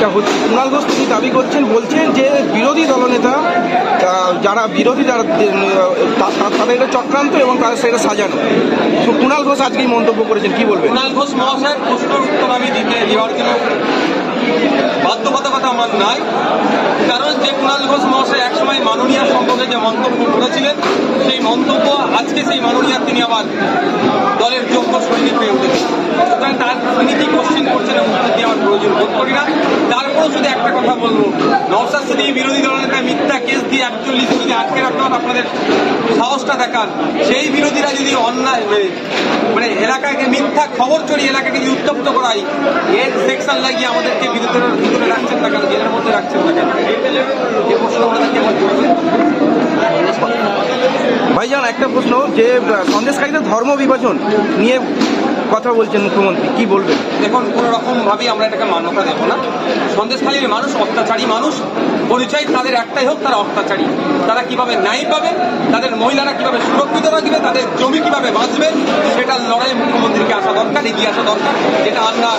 এটা হচ্ছে। কুণাল ঘোষ তিনি দাবি করছেন, বলছেন যে বিরোধী দলনেতা যারা বিরোধী যারা তাদের এটা চক্রান্ত এবং তাদের সেটা সাজানো। তো কুণাল ঘোষ আজকেই মন্তব্য করেছেন, কি বলবেন? কুণাল ঘোষ মহাশয়ের প্রশ্নের উত্তর আমি দিতে দেওয়ার জন্য বাধ্যবাধকতা আমার নাই। কারণ যে কুণাল ঘোষ মহাশয় একসময় মাননীয় সম্পর্কে যে মন্তব্য করেছিলেন, সেই মন্তব্য, আজকে সেই মাননীয় তিনি আবার দলের যোগ্য সৈনিক হয়ে উঠেছেন সুতরাং তার তিনি কি কোশ্চেন করছেন এবং উত্তর দিয়ে আমার প্রয়োজন বোধ করি না তারপরেও শুধু একটা কথা বলব নওসাদ যদি বিরোধী দলনেতা মিথ্যা কেস দিয়ে একচল্লিশ যদি আটকে রাখতে হবে আপনাদের সাহসটা দেখান। সেই বিরোধীরা যদি অন্যায় মানে- এলাকাকে মিথ্যা খবর চড়িয়ে এলাকাকে যদি উত্তপ্ত করাই এর সেকশন লাগিয়ে আমাদেরকে বিরোধীরা ভিতরে রাখছেন না কেন? জেলের মধ্যে রাখছেন না কেন? এই প্রশ্ন আমাদেরকে আমার ভাইজান, একটা প্রশ্ন যে সন্দেশকারীদের ধর্ম বিভাজন নিয়ে কথা বলছেন মুখ্যমন্ত্রী, কি বলবেন? দেখুন কোনো রকমভাবেই আমরা এটাকে মান্যতা দেবো না। সন্দেশখালীর মানুষ, অত্যাচারী মানুষ, পরিচয় তাদের একটাই হোক, তারা অত্যাচারী। তারা কীভাবে ন্যায় পাবে, তাদের মহিলারা কীভাবে সুরক্ষিত রাখবে, তাদের জমি কীভাবে বাঁচবে, সেটার লড়াই মুখ্যমন্ত্রীকে আসা দরকার, এগিয়ে আসা দরকার। যেটা আমরা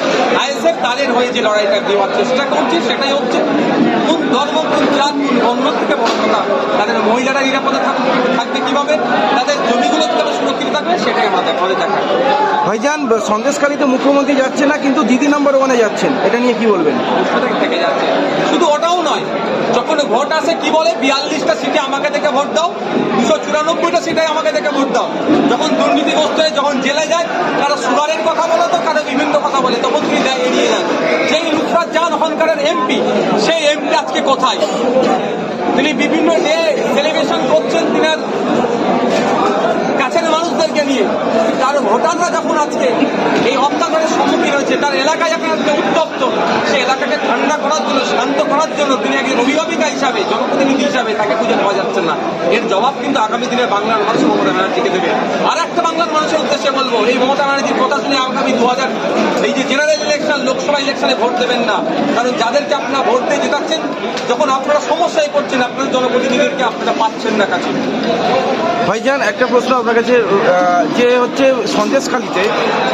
আইএসএফ, তাদের হয়ে যে লড়াইটা দেওয়ার চেষ্টা করছি, সেটাই হচ্ছে কোন ধর্ম কোন জাত কোন বর্ণ থেকে বড় কথা। তাদের মহিলারা নিরাপদে থাকবে কীভাবে তাদের জমিগুলো কীভাবে সুরক্ষিত থাকবে সেটাই ভাইজান সন্দেশকারীতে মুখ্যমন্ত্রী যাচ্ছে না কিন্তু দিদি নম্বর ওয়ানে যাচ্ছেন। এটা নিয়ে কি বলবেন? থেকে যাচ্ছে। শুধু ওটাও নয় যখন ভোট আসে কি বলে? বিয়াল্লিশটা সিটে আমাকে থেকে ভোট দাও দুশো চুরানব্বইটা সিটে আমাকে থেকে ভোট দাও। যখন দুর্নীতিগ্রস্ত হয়ে যখন জেলে যায় কারও সুগারের কথা বলে তো কারও বিভিন্ন কথা বলে তখন তিনি দেয় এড়িয়ে যান। যেই নুসরাত জাহান ওখানকারের এমপি সেই এমপি আজকে কোথায়? তিনি বিভিন্ন ডে সেলিব্রেশন করছেন তিনার কাছের নিয়ে তার ভোটাররা যখন আজকে হয়েছে তার এলাকায় যখন আজকে উত্তপ্ত সে এলাকাকে ঠান্ডা করার জন্য, শান্ত করার জন্য তিনি একজন অভিভাবিকা হিসাবে, জনপ্রতিনিধি হিসাবে তাকে খুঁজে পাওয়া যাচ্ছে না। এর জবাব কিন্তু আগামী দিনে বাংলার মানুষ মমতা ব্যানার্জিকে দেবে। আর একটা বাংলার মানুষের উদ্দেশ্যে বলব, এই মমতা ব্যানার্জির কথা শুনে আগামী দু হাজার এই যে জেনারেল ইলেকশন লোকসভা ইলেকশনে ভোট দেবেন না। কারণ যাদেরকে আপনারা ভোট দিয়ে জেতাচ্ছেন, যখন আপনারা সমস্যায় পড়ছেন আপনাদের জনপ্রতিনিধিদেরকে আপনারা পাচ্ছেন না কাছে। ভাইজান, একটা প্রশ্ন আপনার কাছে যে হচ্ছে সন্দেশখালিতে,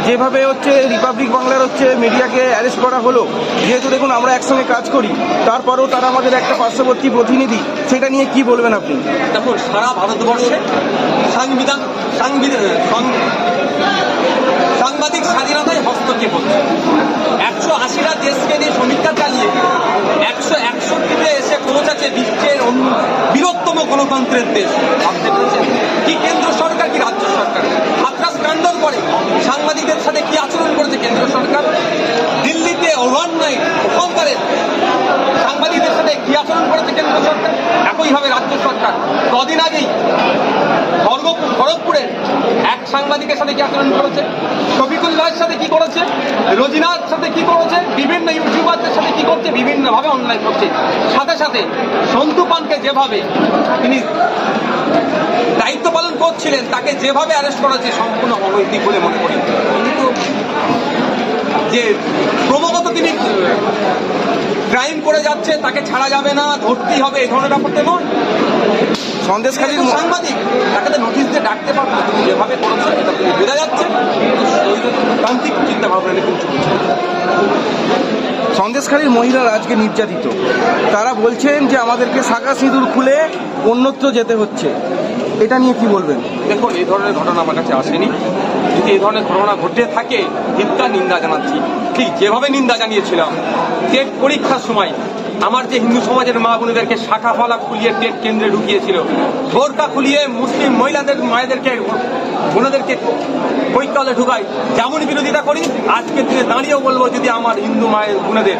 যেভাবে হচ্ছে রিপাবলিক বাংলার হচ্ছে মিডিয়াকে অ্যারেস্ট করা হলো। যেহেতু দেখুন, আমরা একসঙ্গে কাজ করি, তারপরেও তারা আমাদের একটা পার্শ্ববর্তী প্রতিনিধি, সেটা নিয়ে কি বলবেন আপনি? দেখুন, সারা ভারতবর্ষে সাংবিধান সাংবিধান সাংবাদিক স্বাধীনতায় হস্তক্ষেপ হচ্ছে। একশো আশিটা দেশকে নিয়ে সমীক্ষা চালিয়ে একশো একষট্টিতে এসে পৌঁছাচ্ছে বিশ্বের বৃহত্তম গণতন্ত্রের দেশ। ভাবতে পেরেছেন? কি কেন্দ্র সরকার কি রাজ্য সরকার হাতরাস কাণ্ডর পরে সাংবাদিকদের সাথে কি আচরণ করেছে কেন্দ্র সরকার দিল্লিতে ওভারনাইট ওখানকারের সাংবাদিকদের সাথে কি আচরণ করেছে কেন্দ্র সরকার একইভাবে রাজ্য সরকার। কদিন আগেই খড়গ- খড়গপুরের এক সাংবাদিকের সাথে কি আচরণ করেছে? শফিকুল্লাহের সাথে কি করেছে? রোজিনার সাথে কি করেছে? বিভিন্ন ইউটিউবারদের সাথে কি করছে? বিভিন্নভাবে অনলাইন করছে। সাথে সাথে সন্তু পানকে যেভাবে তিনি দায়িত্ব পালন করছিলেন, তাকে যেভাবে অ্যারেস্ট করা হয়েছে সম্পূর্ণ অনৈতিক বলে মনে করি। যে ক্রমাগত তিনি ক্রাইম করে যাচ্ছে তাকে ছাড়া যাবে না ধরতেই হবে এই ধরনের ব্যাপারটা নয়। সন্দেশখালীর সাংবাদিক তাকে তো নোটিশ দিয়ে ডাকতে পারতো তিনি যেভাবে করেছেন এটা তিনি বোঝা যাচ্ছে। তান্ত্রিক চিন্তা ভাবনা নিয়ে চলছে। সন্দেশখালীর মহিলারা আজকে নির্যাতিত। তারা বলছেন যে আমাদেরকে শাখা সিঁদুর খুলে অন্যত্র যেতে হচ্ছে। এটা নিয়ে কি বলবেন? দেখুন এই ধরনের ঘটনা আমার কাছে আসেনি। যদি এই ধরনের ঘটনা ঘটে থাকে ধিক্কার নিন্দা জানাচ্ছি। ঠিক, যেভাবে নিন্দা জানিয়েছিলাম, টেট পরীক্ষার সময় আমার যে হিন্দু সমাজের মা বোনেদেরকে শাখা ফালা খুলিয়ে টেট কেন্দ্রে ঢুকিয়েছিল, বোরকা খুলিয়ে মুসলিম মহিলাদের, মায়েদেরকে, বোনেদেরকে পরীক্ষা হলে ঢুকাই, যেমন বিরোধিতা করি, আজকের দিনে দাঁড়িয়েও বলব যদি আমার হিন্দু মায়ের বোনেদের,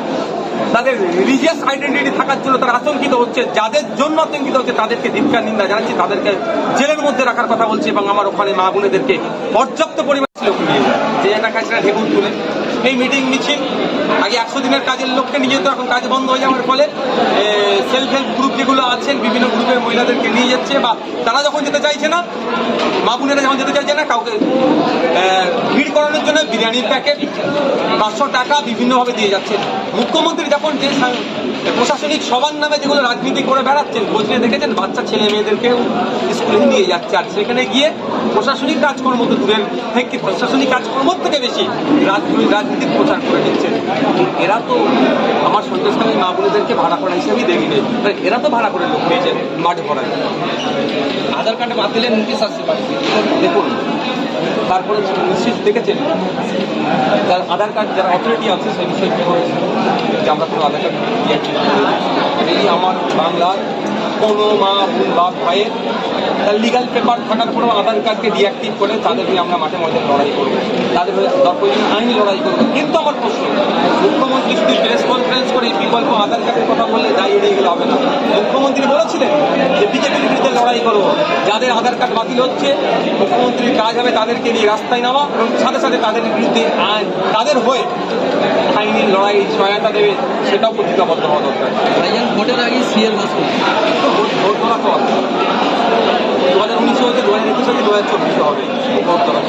তাদের রিলিজিয়াস আইডেন্টিটি থাকার জন্য তারা আতঙ্কিত হচ্ছে, যাদের জন্য আতঙ্কিত হচ্ছে, তাদেরকে ধিক্কার নিন্দা জানাচ্ছি, তাদেরকে জেলের মধ্যে রাখার কথা বলছি এবং আমার ওখানে মা বোনেদেরকে পর্যাপ্ত পরিমাণ ছিল একটা কাজটা ঢেকুন তুলে। এই মিটিং মিছিল আগে একশো দিনের কাজের লোককে নিয়ে যেত, এখন কাজ বন্ধ হয়ে যাওয়ার ফলে সেলফ হেল্প গ্রুপ যেগুলো আছেন, বিভিন্ন গ্রুপের মহিলাদেরকে নিয়ে যাচ্ছে, বা তারা যখন যেতে চাইছে না মা বোনেরা যখন যেতে চাইছে না, কাউকে ভিড় করানোর জন্য বিরিয়ানির প্যাকেট পাঁচশো টাকা বিভিন্নভাবে দিয়ে যাচ্ছে মুখ্যমন্ত্রী যখন যে প্রশাসনিক সবার নামে যেগুলো রাজনীতি করে বেড়াচ্ছেন খোঁজলে দেখেছেন, বাচ্চা ছেলে মেয়েদেরকেও স্কুলে নিয়ে যাচ্ছে। আর সেখানে গিয়ে প্রশাসনিক কাজকর্ম তো দূরের থেকে, প্রশাসনিক কাজকর্ম থেকে বেশি রাজনীতি, রাজনীতির প্রচার করে দিচ্ছেন। এরা তো আমার সন্দেশকালী মা বোনেদেরকে ভাড়া করা হিসেবেই দেখিনি। এরা তো ভাড়া করে লোক নিয়েছে মাঠে ভরায়। আধার কার্ডে বাতিলের নোটিশ আসছে বাড়িতে। দেখুন তারপরে নিশ্চিত দেখেছেন। যার আধার কার্ড যারা অথরিটি আছে সেই বিষয়ে কি? যে আমরা কোনো আধার কার্ড এই আমার বাংলার কোনো মা, বোন, বাপ, ভাইয়ের তার লিগাল পেপার থাকার পরেও আধার কার্ডকে ডিঅ্যাক্টিভ করে তাদেরকে আমরা মাঠে মাঠে লড়াই করব। তাদের হয়ে আইনি লড়াই করব। কিন্তু আমার প্রশ্ন, মুখ্যমন্ত্রী শুধু প্রেস কনফারেন্স করে বিকল্প আধার কার্ডের কথা বললে দায়ী এড়িয়ে গেলে হবে না। মুখ্যমন্ত্রী বলেছিলেন যে বিজেপির বিরুদ্ধে লড়াই করব যাদের আধার কার্ড বাতিল হচ্ছে মুখ্যমন্ত্রীর কাজ হবে তাদেরকে নিয়ে রাস্তায় নামা এবং সাথে সাথে তাদের বিরুদ্ধে আইন তাদের হয়ে আইনি লড়াই সহায়তা দেবে সেটাও প্রতিজ্ঞাবদ্ধ হওয়া দরকার। ভোটের আগে বাস তো ভোট দেওয়া তো দু হাজার উনিশে হচ্ছে দু হাজার একুশে দু হাজার চব্বিশে হবে ভোট কথা